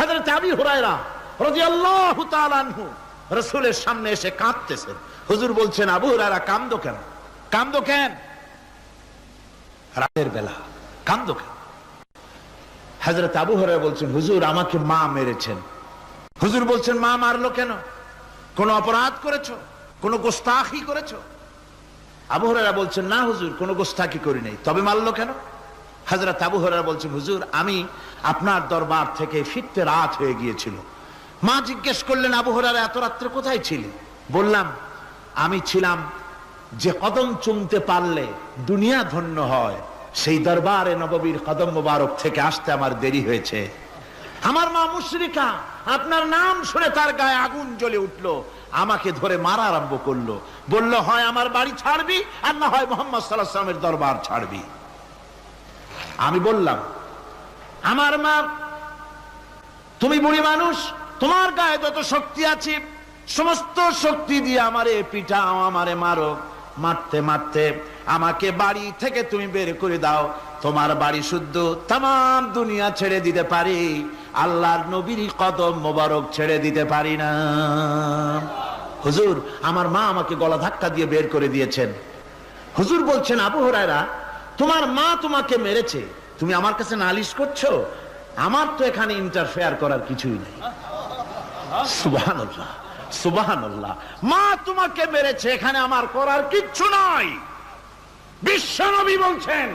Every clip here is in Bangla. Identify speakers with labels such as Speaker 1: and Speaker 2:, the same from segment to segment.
Speaker 1: হাজরত আবি হুরায়রা রাদিয়াল্লাহু তাআলা আনহু রাসূলের সামনে এসে কাঁদতেছেন। হুজুর বলছেন, আবু হুরায়রা কেন? কেন? রাতের বেলা কেন? আবু বলছেন, হুজুর, আমাকে মা মেরেছেন। হুজুর বলছেন, মা মারলো কেন? কোন অপরাধ করেছ? কোন গোস্তাখি করেছ? আবু হুরায়রা বলছেন, না হুজুর, কোনো গোস্তাকি করি নাই তবে মারলো কেন? হাজরত আবু হুরায়রা বলছেন হুজুর, আমি আপনার দরবার থেকে ফিরতে রাত হয়ে গিয়েছিল। মা জিজ্ঞেস করলেন, আবু হুরায়রা, এত রাত্রে কোথায় ছিলি? বললাম, আমি ছিলাম যে কদম চুমতে পারলে দুনিয়া ধন্য হয়। সেই দরবারে নববীর কদম মোবারক থেকে আসতে আমার দেরি হয়েছে। আমার মা মুশরিকা, আপনার নাম শুনে তার গায়ে আগুন জ্বলে উঠল, আমাকে ধরে মারা আরম্ভ করল। বলল, হয় আমার বাড়ি ছাড়বি আর না হয় মোহাম্মদ সাল্লাহ দরবার ছাড়বি। আমি বললাম, আমার মা, তুমি বুড়ি মানুষ, তোমার গায়ে যত শক্তি আছে, সমস্ত শক্তি দিয়ে আমারে পিটাও, আমারে মারো। মারতে মারতে আমাকে বাড়ি থেকে তুমি বের করে দাও। তোমার বাড়ি শুদ্ধ তাম দুনিয়া ছেড়ে দিতে পারি। আল্লাহর নবীর কদম মোবারক ছেড়ে দিতে পারি না। হুজুর, আমার মা আমাকে গলা ধাক্কা দিয়ে বের করে দিয়েছেন। হুজুর বলছেন, আবু হরায়রা, তোমার মা তোমাকে মেরেছে। তুমি আমার কাছে নালিশ করছ? আমার তো এখানে ইন্টারফেয়ার করার কিছুই নেই। মা তোমাকে মেরেছে, এখানে আমার করার কিচ্ছু নাই। বিশ্ব নবী বলছেন,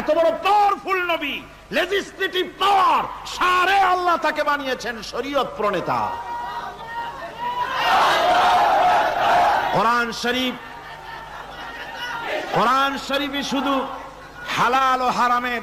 Speaker 1: এত বড় পাওয়ারফুল নবী পাওয়ার সারে আল্লাহ তাকে বানিয়েছেন শরীয়ত প্রণেতা। কোরআন শরীফ, কোরআন শরীফে শুধু হালাল ও হারামের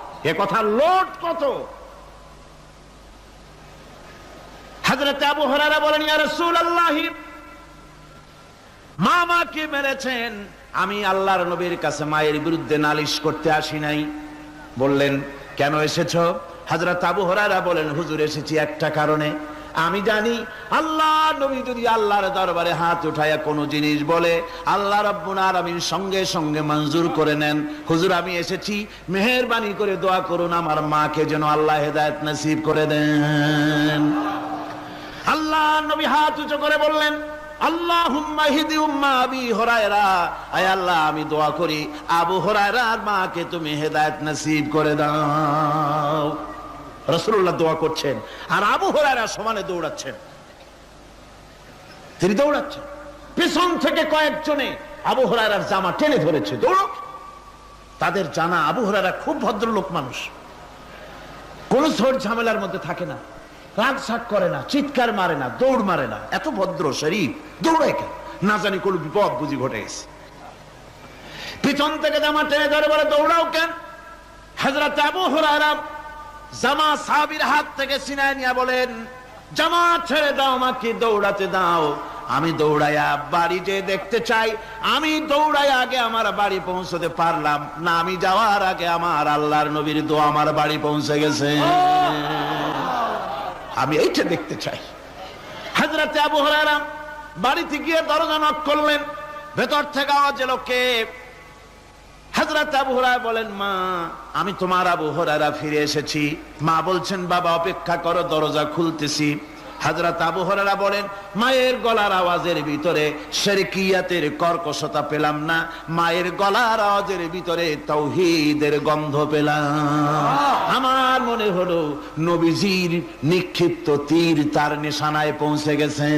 Speaker 1: এ কথা লোট কত? হাজরত আবু হরারা বলেন, ইয়া রাসূলুল্লাহ, মা মাকে মেরেছেন? আমি আল্লাহর নবীর কাছে মায়ের বিরুদ্ধে নালিশ করতে আসি নাই। বললেন, কেন এসেছ? হাজরত আবু হরারা বলেন, হুজুর, এসেছি একটা কারণে। আমি জানি, আল্লাহ, নবী যদি আল্লাহর দরবারে হাত উঠায়া কোনো জিনিস বলে, আল্লাহ রব্বুল আলামিন সঙ্গে সঙ্গে মঞ্জুর করে নেন। হুজুর, আমি এসেছি, মেহেরবানি করে দোয়া করুন আমার মাকে যেন আল্লাহ হেদায়েত নসিব করে দেন। আল্লাহ, নবী হাত উঁচু করে বললেন আল্লাহ, আমি দোয়া করি, আবু হরায়রার মাকে তুমি হেদায়েত নসিব করে দাও। রসুল্লাহ দোয়া করছেন। আর আবু হরায়রা সমানে দৌড়াচ্ছেন। তিনি দৌড়াচ্ছেন। পেছন থেকে কয়েকজনে আবু হরায়রার জামা টেনে ধরেছে দৌড়ো তাদের জানা আবু হরায়রা খুব ভদ্রলোক মানুষ। কোন ঝড় ঝামেলার মধ্যে থাকে না। রাগ শাক করে না, চিৎকার মারে না, দৌড় মারে না। এত ভদ্র শরীফ, দৌড়ায় কেন? না জানি কোন বিপদ বুঝি ঘটে গেছে। পিছন থেকে জামা টেনে ধরে বলে, দৌড়াও কেন? হাজরত আবু হুরায়রা জামা সাহাবীর হাত থেকে সিনায় নিয়ে বলেন জামা ছেড়ে দাও আমাকে, দৌড়াতে দাও। আমি দৌড়াইয়া বাড়ি যে দেখতে চাই। আমি দৌড়াই আগে আমার বাড়ি পৌঁছতে পারলাম না। আমি যাওয়ার আগে আমার আল্লাহর নবীর দোয়া আমার বাড়ি পৌঁছে গেছে। আমি এইটা দেখতে চাই। হাজরাতে আবু হরারা বাড়িতে গিয়ে দরজা নক করলেন। ভেতর থেকে আওয়াজ এলো, কে? হাজরাত আবু হরারা বলেন মা আমি তোমার আবু হরারা ফিরে এসেছি। মা বলছেন বাবা অপেক্ষা করো দরজা খুলতেছি। হাজরাত আবু হরারা বলেন মায়ের গলার আওয়াজের ভিতরে শেরকিয়াতের কর্কশতা পেলাম না। মায়ের গলার আওয়াজের ভিতরে তৌহিদের গন্ধ পেলাম। আমার মনে হলো নবীজির নিক্ষিপ্ত তীর তার নিশানায় পৌঁছে গেছে।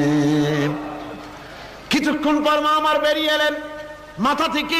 Speaker 1: কিছুক্ষণ পর মা আমার বেরিয়ে এলেন। মাথা থেকে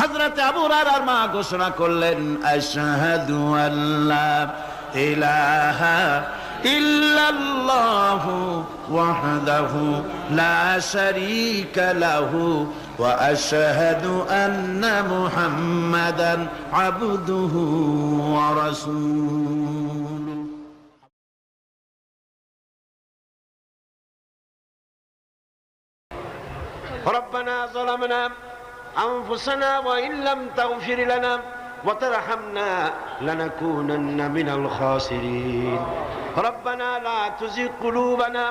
Speaker 1: হজরত আবু আর মা ঘোষণা করলেন আশহাদু আল্লাহ ইলাহা ইল্লাল্লাহু ওয়াহদাহু লা শারীকা লাহু ওয়া আশহাদু আন্না মুহাম্মাদান আবদুহু ওয়া রাসূলুহু
Speaker 2: ربنا ظلمنا أنفسنا وإن لم تغفر لنا وترحمنا لنكونن من الخاسرين ربنا لا تزغ قلوبنا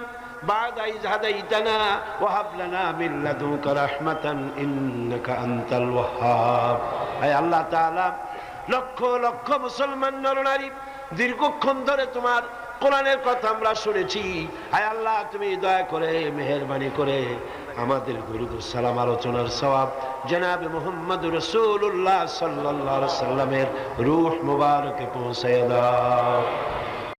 Speaker 2: بعد إذ هديتنا وهب لنا من لدنك رحمة إنك أنت الوهاب أي الله تعالى লক্ষ লক্ষ মুসলমান নরনারী দীর্ঘক্ষণ ধরে তোমার কোরআনের কথা আমরা শুনেছি। হায় আল্লাহ, তুমি দয়া করে, মেহরবানি করে আমাদের গুরুদুর সালাম আলোচনার সবাব জনাব মোহাম্মদ রসুল্লাহ সাল্লাহ সাল্লামের রুহ মুবারকে পৌঁছে দাও।